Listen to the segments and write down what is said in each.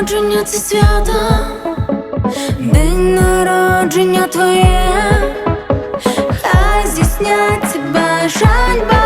народження це свято, день народження твоє, хай здійсняться бажань.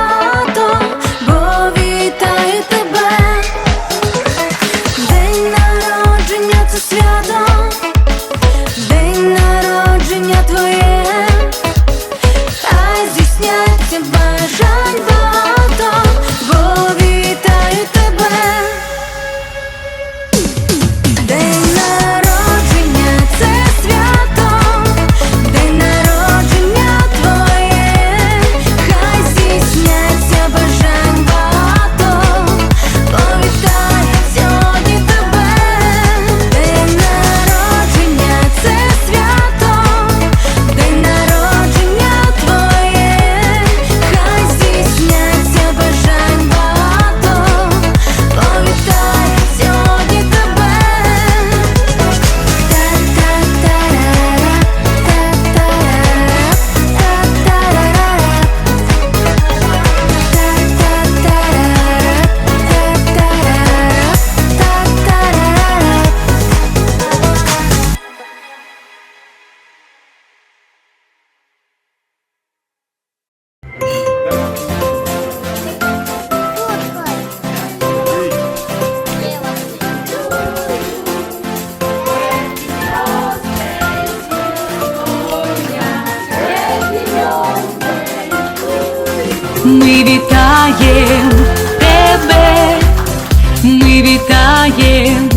ми вітаєм тебе, ми вітаєм.